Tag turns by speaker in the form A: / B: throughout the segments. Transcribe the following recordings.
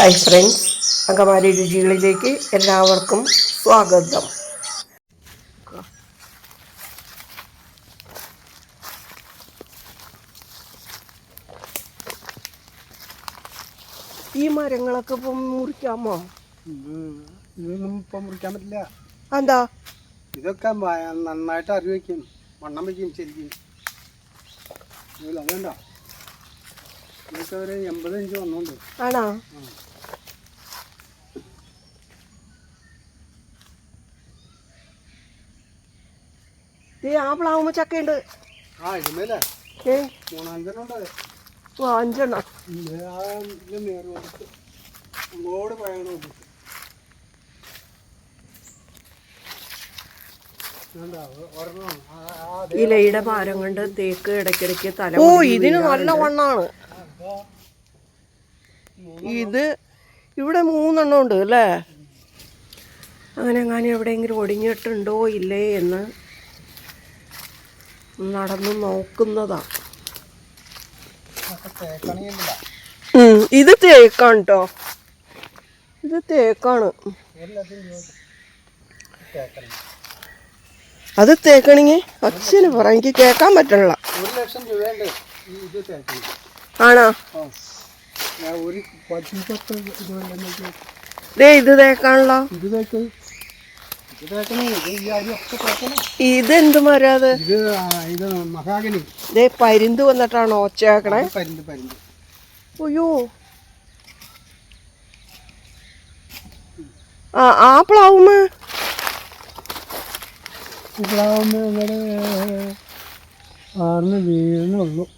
A: Hi friends അങ്കമാരി രുചികളിലേക്ക് എല്ലാവർക്കും സ്വാഗതം. ഈ മരങ്ങളൊക്കെ ഇപ്പം മുറിക്കാമോ?
B: ഇത് ഇതൊന്നും ഇപ്പം മുറിക്കാൻ പറ്റില്ല.
A: എന്താ?
B: ഇതൊക്കെ നന്നായിട്ട് അറിവ് വയ്ക്കും വണ്ണം വയ്ക്കും ശരിക്കും. അതുണ്ട ഇതൊക്കെ ഒരു എൺപത് ഇഞ്ച് വന്നോണ്ട്
A: ആണോ ദേ ആ പ്ലാവുമ്പോ ചക്കയുണ്ട്
B: ആ ഇതുമേലെ
A: ഏ
B: മൂന്നാഞ്ചെണ്ണം ഉണ്ട്
A: ഓ അഞ്ചെണ്ണം
B: ഇത് ആ ഇതിൽ നേരെ വന്നിട്ട് അങ്ങോട്ട് പോയാണ് വന്നിട്ട് ഇതുണ്ട, ഒരെണ്ണം. ആ ആ ദേ.
A: ഇലയുടെ ഭാരം കൊണ്ട് തേക്ക് ഇടയ്ക്കിടയ്ക്ക് തല ഓ ഇതിന് നല്ല വണ്ണാണ് ഇത് ഇവിടെ മൂന്നെണ്ണം ഉണ്ട് അല്ലേ? അങ്ങനെ അങ്ങനെ എവിടെയെങ്കിലും ഒടിഞ്ഞിട്ടുണ്ടോ ഇല്ലേ എന്ന് നടന്നു നോക്കുന്നതാ. ഇത് തേക്കാണ്. കേട്ടോ ഇത് തേക്കാണ് അത് തേക്കണെങ്കിൽ അച്ഛന് പറ എനിക്ക് കേൾക്കാൻ പറ്റണില്ല. ആണോ?
B: ഇത്
A: തേക്കാണല്ലോ.
B: ഇത് തേക്ക് ഇത് തേക്കണം ഇത് ഈ അരി ഒക്കെ തേക്കണം
A: ഇതെന്ത് മരാത്
B: ഇത്
A: പരിന്ത് വന്നിട്ടാണോ ഒച്ചയാക്കണേ? അയ്യോ. ആ ആ
B: ഇതിന്റെ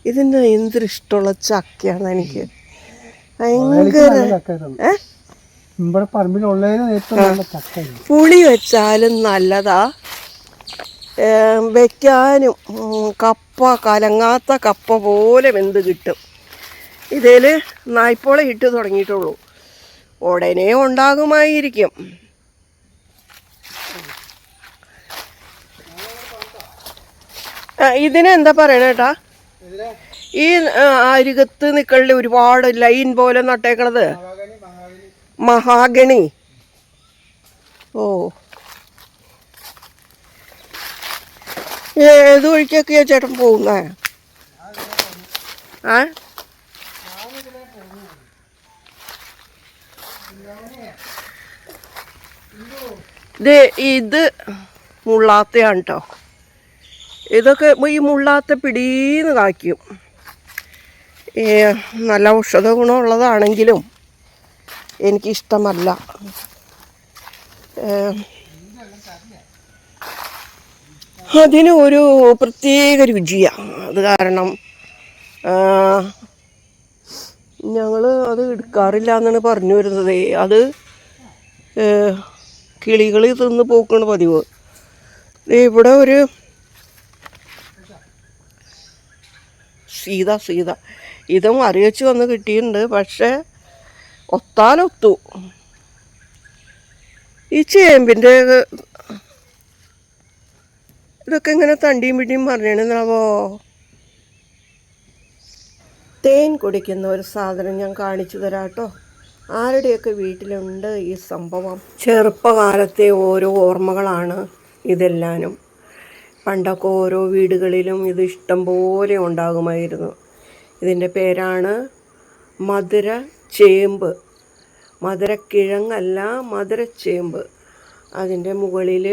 A: ഇതിന് എന്തൊരു ഇഷ്ടമുള്ള ചക്കയാണ് എനിക്ക്. ഭയങ്കര
B: ഇവിടെ പറമ്പിലുള്ളതിന് ഏറ്റവും നല്ല ചക്കയാണ്.
A: പുളി വെച്ചാലും നല്ലതാ. വെക്കാനും കപ്പ കലങ്ങാത്ത കപ്പ പോലെ വെന്ത് കിട്ടും. ഇതിൽ നായ്പോള ഇട്ട് തുടങ്ങിയിട്ടുള്ളൂ. ഉടനെ ഉണ്ടാകുമായിരിക്കും. ഇതിനെന്താ പറയണേട്ടാ ഈ അരികത്ത് നിൽക്കളിൽ ഒരുപാട് ലൈൻ പോലെ നട്ടേക്കണത്.
B: മഹാഗണി.
A: ഓ. ഏത് വഴിക്കൊക്കെയാ ചേട്ടൻ പോകുന്ന? ആ? ദേ ഇത് മുള്ളാത്തയാണ് കേട്ടോ ഇതൊക്കെ ഈ മുള്ളാത്ത പിടീന്ന് കായ്ക്കും. നല്ല ഔഷധ ഗുണമുള്ളതാണെങ്കിലും എനിക്കിഷ്ടമല്ല. അതിന് ഒരു പ്രത്യേക രുചിയാണ് അത് കാരണം ഞങ്ങൾ അത് എടുക്കാറില്ല എന്നാണ് പറഞ്ഞു വരുന്നത്. അത് കിളികൾ തിന്ന് പോക്കണ പതിവ്. ഇവിടെ ഒരു സീത സീത. ഇതും അറിയിച്ചു വന്ന് കിട്ടിയിട്ടുണ്ട്. പക്ഷേ ഒത്താലൊത്തു ഈ ചേമ്പിന്റെ ഇതൊക്കെ ഇങ്ങനെ തണ്ടിയും പിടിയും പറഞ്ഞാണെന്നാവോ തേൻ കുടിക്കുന്ന ഒരു സാധനം ഞാൻ കാണിച്ചു തരാം കേട്ടോ ആരുടെയൊക്കെ വീട്ടിലുണ്ട് ഈ സംഭവം? ചെറുപ്പകാലത്തെ ഓരോ ഓർമ്മകളാണ് ഇതെല്ലാനും. പണ്ടൊക്കെ ഓരോ വീടുകളിലും ഇത് ഇഷ്ടം പോലെ ഉണ്ടാകുമായിരുന്നു. ഇതിന്റെ പേരാണ് മധുര ചേമ്പ്. മധുരക്കിഴങ്ങല്ല മധുരച്ചേമ്പ്. അതിന്റെ മുകളിൽ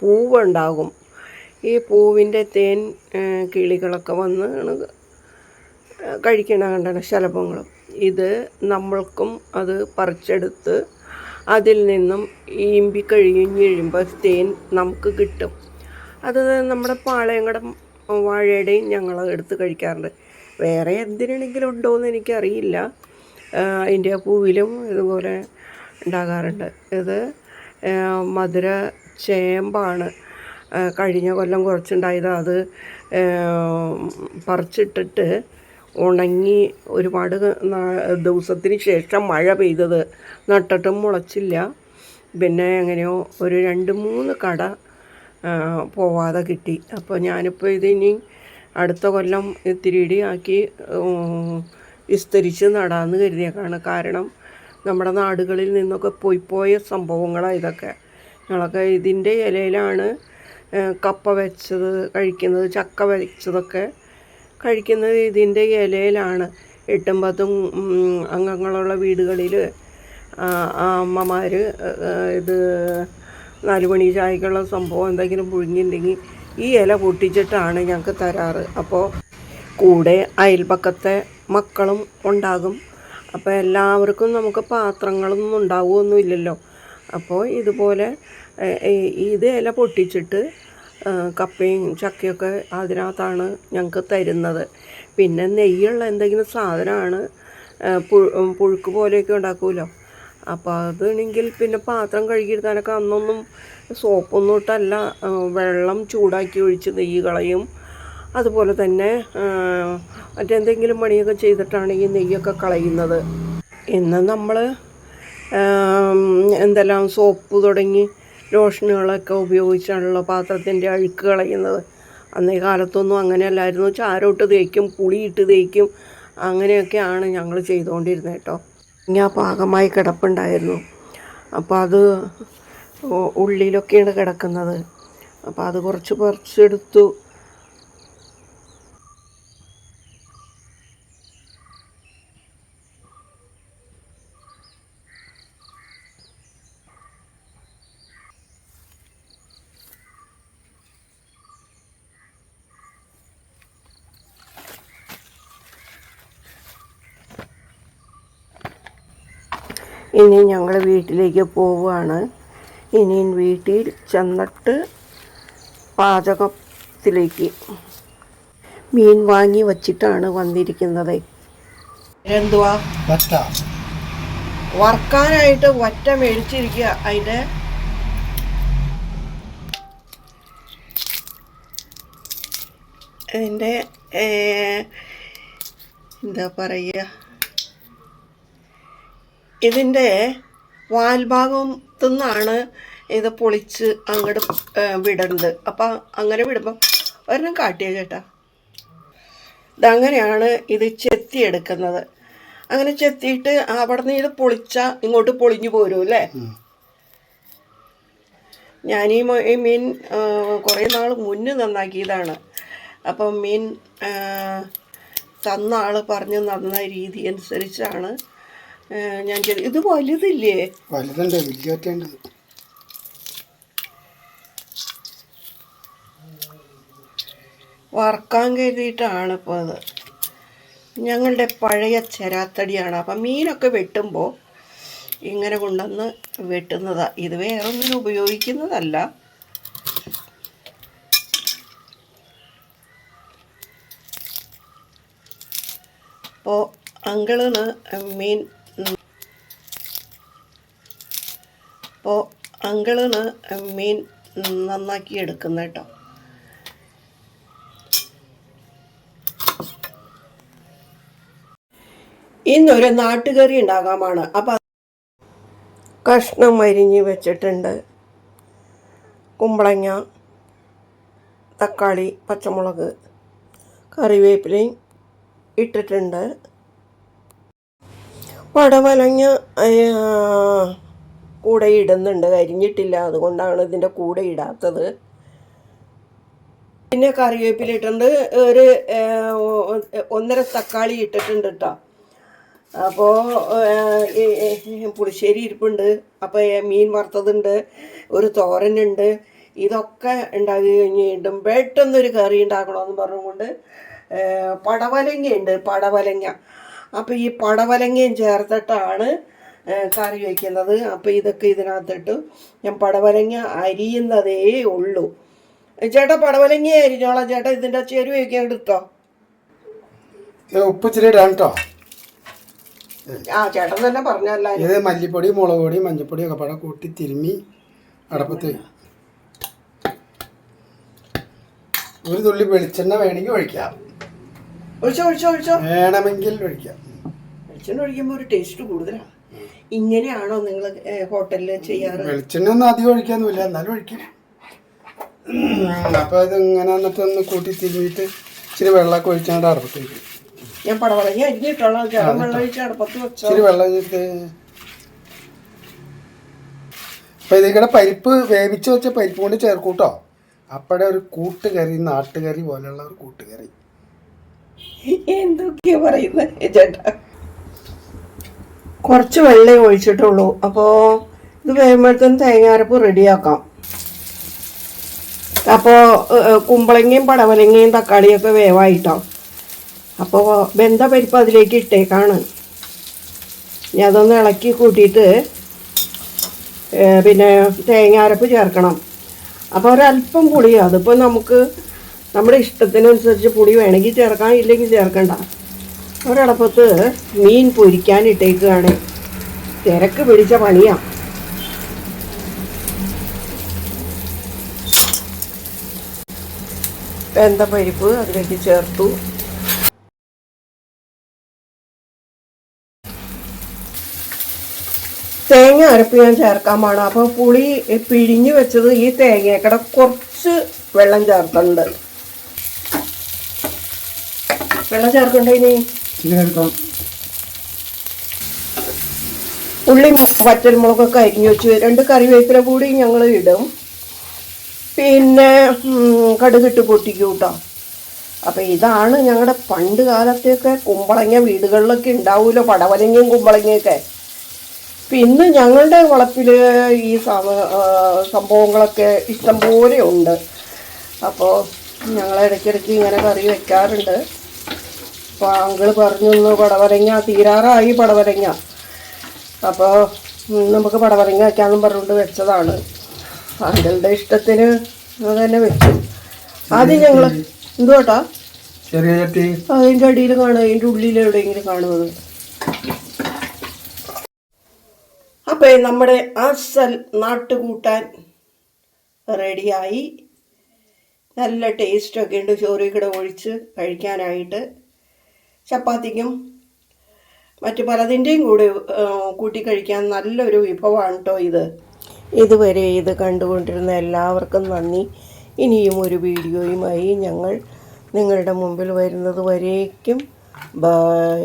A: പൂവുണ്ടാകും. ഈ പൂവിന്റെ തേൻ കിളികളൊക്കെ വന്ന് കഴിക്കണ കണ്ടാണ് ശലഭങ്ങളും ഇത് നമ്മൾക്കും അത് പറിച്ചെടുത്ത് അതിൽ നിന്നും ഈമ്പി കഴിഞ്ഞ് തേൻ നമുക്ക് കിട്ടും. അത് നമ്മുടെ പാളയങ്ങടം വാഴയുടെയും ഞങ്ങൾ എടുത്ത് കഴിക്കാറുണ്ട്. വേറെ എന്തിനാണെങ്കിലും ഉണ്ടോ എന്ന് എനിക്കറിയില്ല. അതിന്റെ പൂവിലും ഇതുപോലെ ഉണ്ടാകാറുണ്ട്. ഇത് മധുര ചേമ്പാണ്. കഴിഞ്ഞ കൊല്ലം കുറച്ചുണ്ടായത്. അത് പറിച്ചിട്ടിട്ട് ഉണങ്ങി ഒരുപാട് ദിവസത്തിന് ശേഷം മഴ പെയ്തത്. നട്ടിട്ടും മുളച്ചില്ല. പിന്നെ എങ്ങനെയോ ഒരു രണ്ട് മൂന്ന് കട പോവാതെ കിട്ടി. അപ്പോൾ ഞാനിപ്പോൾ ഇതിനി അടുത്ത കൊല്ലം ഇത്തിരി ഇടിയാക്കി വിസ്തരിച്ച് നടാമെന്ന് കരുതിയേക്കാണ്. കാരണം നമ്മുടെ നാടുകളിൽ നിന്നൊക്കെ പോയി പോയ സംഭവങ്ങളാണ് ഇതൊക്കെ. ഞങ്ങളൊക്കെ ഇതിന്റെ ഇലയിലാണ് കപ്പ വെച്ചത് കഴിക്കുന്നത് ചക്ക വെച്ചതൊക്കെ കഴിക്കുന്നത് ഇതിന്റെ ഇലയിലാണ്. എട്ടും പത്തും അംഗങ്ങളുള്ള വീടുകളിൽ അമ്മമാർ ഇത് നാലുമണി ചായക്കുള്ള സംഭവം എന്തെങ്കിലും പുഴുങ്ങിയിട്ടുണ്ടെങ്കിൽ ഈ ഇല പൊട്ടിച്ചിട്ടാണ് ഞങ്ങൾക്ക് തരാറ്. അപ്പോൾ കൂടെ അയൽപക്കത്തെ മക്കളും ഉണ്ടാകും. അപ്പോൾ എല്ലാവർക്കും നമുക്ക് പാത്രങ്ങളൊന്നും ഉണ്ടാവുമൊന്നുമില്ലല്ലോ അപ്പോൾ ഇതുപോലെ ഇത് ഇല പൊട്ടിച്ചിട്ട് കപ്പയും ചക്കയൊക്കെ അതിനകത്താണ് ഞങ്ങൾക്ക് തരുന്നത്. പിന്നെ നെയ്യുള്ള എന്തെങ്കിലും സാധനമാണ് പുഴുക്ക് പോലെയൊക്കെ ഉണ്ടാക്കുമല്ലോ. അപ്പോൾ അതാണെങ്കിൽ പിന്നെ പാത്രം കഴുകിയിരുത്താനൊക്കെ അന്നൊന്നും സോപ്പൊന്നും ഇട്ടല്ല. വെള്ളം ചൂടാക്കി ഒഴിച്ച് നെയ്യ് കളയും. അതുപോലെ തന്നെ മറ്റെന്തെങ്കിലും പണിയൊക്കെ ചെയ്തിട്ടാണ് ഈ നെയ്യൊക്കെ കളയുന്നത്. ഇന്ന് നമ്മൾ എന്തെല്ലാം സോപ്പ് തുടങ്ങി ലോഷനുകളൊക്കെ ഉപയോഗിച്ചാണല്ലോ പാത്രത്തിന്റെ അഴുക്ക് കളയുന്നത്. അന്നേ കാലത്തൊന്നും അങ്ങനെയല്ലായിരുന്നു. ചാരോട്ട് തേക്കും പുളിയിട്ട് തേക്കും അങ്ങനെയൊക്കെയാണ് ഞങ്ങൾ ചെയ്തുകൊണ്ടിരുന്നത് കേട്ടോ. ഞാൻ പാകമായി കിടപ്പുണ്ടായിരുന്നു. അപ്പോൾ അത് ഉള്ളിലൊക്കെയാണ് കിടക്കുന്നത്. അപ്പോൾ അത് കുറച്ച് പറിച്ചെടുത്തു. ഇനി ഞങ്ങൾ വീട്ടിലേക്ക് പോവുകയാണ്. ഇനി വീട്ടിൽ ചെന്നിട്ട് പാചകത്തിലേക്ക് മീൻ വാങ്ങി വച്ചിട്ടാണ് വന്നിരിക്കുന്നത്. എന്തുവാ?
B: പറ്റ
A: വറുക്കാനായിട്ട് വറ്റ മേടിച്ചിരിക്കുക അതിന്റെ. അതിന്റെ എന്താ പറയുക? ഇതിന്റെ വാൽഭാഗം നിന്നാണ് ഇത് പൊളിച്ച് അങ്ങോട്ട് വിടേണ്ടത് അപ്പം അങ്ങനെ വിടുമ്പം ഒരെണ്ണം കാട്ടിയ ചേട്ടാ ഇതങ്ങനെയാണ് ഇത് ചെത്തിയെടുക്കുന്നത്. അങ്ങനെ ചെത്തിയിട്ട് അവിടെ നിന്ന് ഇത് പൊളിച്ച ഇങ്ങോട്ട് പൊളിഞ്ഞു പോരും അല്ലേ? ഞാൻ ഈ മീൻ കുറേ നാൾ മുന്നേ നന്നാക്കിയതാണ്. അപ്പം മീൻ തന്ന ആൾ പറഞ്ഞ് നന്ന രീതി അനുസരിച്ചാണ് ഞാൻ ഇത് വലുതില്ലേ?
B: വലുതുണ്ട് വലിയൊറ്റയുണ്ട്
A: വറുക്കാൻ കരുതിയിട്ടാണ് ഇപ്പോൾ അത്. ഞങ്ങളുടെ പഴയ ചെരാത്തടിയാണ്. അപ്പം മീനൊക്കെ വെട്ടുമ്പോൾ ഇങ്ങനെ കൊണ്ടുവന്ന് വെട്ടുന്നതാണ് ഇത് വേറൊന്നിനും ഉപയോഗിക്കുന്നതല്ല. അപ്പോൾ അങ്കിളിന് മീൻ അപ്പോൾ അങ്കിളിന് മീൻ നന്നാക്കി എടുക്കുന്ന കേട്ടോ. ഇന്നൊരു നാട്ടുകറി ഉണ്ടാകാമാണ്. അപ്പം കഷ്ണം അരിഞ്ഞ് വെച്ചിട്ടുണ്ട്. കുമ്പളങ്ങ തക്കാളി പച്ചമുളക് കറിവേപ്പിലയും ഇട്ടിട്ടുണ്ട്. പടവലങ്ങ കൂടെ ഇടുന്നുണ്ട് കരിഞ്ഞിട്ടില്ല. അതുകൊണ്ടാണ് ഇതിന്റെ കൂടെ ഇടാത്തത്. പിന്നെ കറിവേപ്പില ഇട്ടിട്ടുണ്ട്. ഒരു ഒന്നര തക്കാളി ഇട്ടിട്ടുണ്ട് കേട്ടോ അപ്പോൾ പുളിശ്ശേരി ഇരിപ്പുണ്ട്. അപ്പോൾ മീൻ വറുത്തതുണ്ട്. ഒരു തോരനുണ്ട്. ഇതൊക്കെ ഉണ്ടാക്കി കഴിഞ്ഞിട്ടും പെട്ടെന്നൊരു കറി ഉണ്ടാക്കണമെന്ന് പറഞ്ഞുകൊണ്ട് പടവലങ്ങയുണ്ട്. പടവലങ്ങ. അപ്പോൾ ഈ പടവലങ്ങയും ചേർത്തിട്ടാണ് കറി വയ്ക്കുന്നത് അപ്പോൾ ഇതൊക്കെ ഇതിനകത്തിട്ട് ഞാൻ പടവലങ്ങ അരിയുന്നതേ ഉള്ളൂ. ചേട്ടാ പടവലങ്ങ അരിഞ്ഞോളാം. ചേട്ടാ ഇതിന്റെ ചേരുവയൊക്കെ എടുത്തോ
B: ഉപ്പ് ഇച്ചിരി ഇടാൻ കേട്ടോ
A: ആ ചേട്ടൻ തന്നെ പറഞ്ഞല്ല
B: ഇത് മല്ലിപ്പൊടി മുളക് പൊടി മഞ്ഞൾപ്പൊടി ഒക്കെ പടം കൂട്ടി തിരുമ്മി അടപ്പത്ത്. ഒരു തുള്ളി വെളിച്ചെണ്ണ വേണമെങ്കിൽ ഒഴിക്കാം.
A: ഒഴിച്ചോ ഒഴിച്ചോ ഒഴിച്ചോ.
B: വേണമെങ്കിൽ ഒഴിക്കാം.
A: വെളിച്ചെണ്ണ ഒഴിക്കുമ്പോൾ ഒരു ടേസ്റ്റ് കൂടുതലാണ്. ഇങ്ങനെയാണോ നിങ്ങൾ ഹോട്ടലിൽ ചെയ്യാറ്?
B: വെളിച്ചെണ്ണ ഒന്നും അധികം ഒഴിക്കാനൊന്നുമില്ല എന്നാലും ഒഴിക്കും. അപ്പോൾ ഇത് ഇങ്ങനെ എന്നിട്ട് ഒന്ന് കൂട്ടി തിരിഞ്ഞിട്ട് ഇച്ചിരി വെള്ളമൊക്കെ ഒഴിച്ചാണ്ട് അടപ്പത്ത് വയ്ക്കും
A: ഞാൻ പടവളങ്ങി അരിഞ്ഞിട്ടോളാം ചേട്ടൻ വെള്ളം ഒഴിച്ച് അടുപ്പത്ത് വെച്ചോ.
B: ഇച്ചിരി വെള്ളം ഒഴിച്ചിട്ട് അപ്പം ഇതിക്കടെ പരിപ്പ് വേവിച്ച് വെച്ച പരിപ്പ് കൊണ്ട് ചേർക്കൂട്ടോ. അപ്പോഴെ ഒരു കൂട്ടുകറി നാട്ടുകറി പോലെയുള്ള ഒരു കൂട്ടുകറി.
A: എന്തൊക്കെയാ പറയുന്നത് ചേട്ടാ? കുറച്ച് വെള്ളം ഒഴിച്ചിട്ടുള്ളൂ. അപ്പോൾ ഇത് വേകുമ്പോഴത്തേന് തേങ്ങാരപ്പ് റെഡിയാക്കാം. അപ്പോൾ കുമ്പളങ്ങയും പടവലങ്ങയും തക്കാളിയൊക്കെ വേവായിട്ടോ. അപ്പോൾ വെന്ത പരിപ്പ് അതിലേക്ക് ഇട്ടേക്കാണ്. ഇനി അതൊന്ന് ഇളക്കി കൂട്ടിയിട്ട് പിന്നെ തേങ്ങാരപ്പ് ചേർക്കണം. അപ്പോൾ ഒരല്പം പുളിയാണ് അതിപ്പോൾ നമുക്ക് നമ്മുടെ ഇഷ്ടത്തിനനുസരിച്ച് പുളി വേണമെങ്കിൽ ചേർക്കാം ഇല്ലെങ്കിൽ ചേർക്കണ്ട. ഒരടപ്പത്ത് മീൻ പൊരിക്കാൻ ഇട്ടേക്കുകയാണ് തിരക്ക് പിടിച്ച പണിയാണ് വെന്ത പരിപ്പ്? അതിലേക്ക് ചേർത്തു. തേങ്ങ അരപ്പ് ഞാൻ ചേർക്കാൻ പാടാം അപ്പോൾ പുളി പിഴിഞ്ഞു വെച്ചത് ഈ തേങ്ങയൊക്കെ കുറച്ച് വെള്ളം ചേർക്കുന്നുണ്ട് വെള്ളം ചേർക്കണ്ടേ ഇനി?
B: ഇതിനെടുക്കാം.
A: ഉള്ളി വറ്റൽമുളകൊക്കെ അരിഞ്ഞു വെച്ച്. രണ്ട് കറിവേപ്പില കൂടി ഞങ്ങൾ ഇടും. പിന്നെ കടുകിട്ട് പൊട്ടിക്കും കേട്ടോ. അപ്പം ഇതാണ് ഞങ്ങളുടെ പണ്ട് കാലത്തെയൊക്കെ കുമ്പളങ്ങ വീടുകളിലൊക്കെ ഉണ്ടാവുമല്ലോ പടവലങ്ങയും കുമ്പളങ്ങയൊക്കെ. പിന്നെ ഞങ്ങളുടെ വളപ്പിൽ ഈ സംഭവങ്ങളൊക്കെ ഇഷ്ടംപോലെ ഉണ്ട്. അപ്പോൾ ഞങ്ങൾ ഇടയ്ക്കിടയ്ക്ക് ഇങ്ങനെ കറി വെക്കാറുണ്ട്. അപ്പോൾ അങ്കിൾ പറഞ്ഞു ഒന്ന് പടവരങ്ങ തീരാറായി പടവരങ്ങ അപ്പോൾ നമുക്ക് പടവരങ്ങ വയ്ക്കാമെന്നും പറഞ്ഞുകൊണ്ട് വെച്ചതാണ്. അങ്കിളുടെ ഇഷ്ടത്തിന് അത് തന്നെ വെച്ചു. ആദ്യം ഞങ്ങൾ എന്തുവാട്ടാ
B: ചെറിയ. ചട്ടി.
A: അതിന്റെ അടിയിൽ കാണുക അതിന്റെ ഉള്ളിൽ എവിടെയെങ്കിലും കാണുന്നത്. അപ്പോൾ നമ്മുടെ അസൽ നാട്ടുകൂട്ടാൻ റെഡിയായി. നല്ല ടേസ്റ്റൊക്കെ ഉണ്ട് ചോറിക്കട കൂടെ ഒഴിച്ച് കഴിക്കാനായിട്ട്. ചപ്പാത്തിക്കും മറ്റു പലതിന്റെയും കൂടെ കൂട്ടി കഴിക്കാൻ നല്ലൊരു വിഭവമാണ് കേട്ടോ ഇത്. ഇതുവരെ ഇത് കണ്ടുകൊണ്ടിരുന്ന എല്ലാവർക്കും നന്ദി. ഇനിയും ഒരു വീഡിയോയുമായി ഞങ്ങൾ നിങ്ങളുടെ മുമ്പിൽ വരുന്നത് വരേക്കും. ബൈ.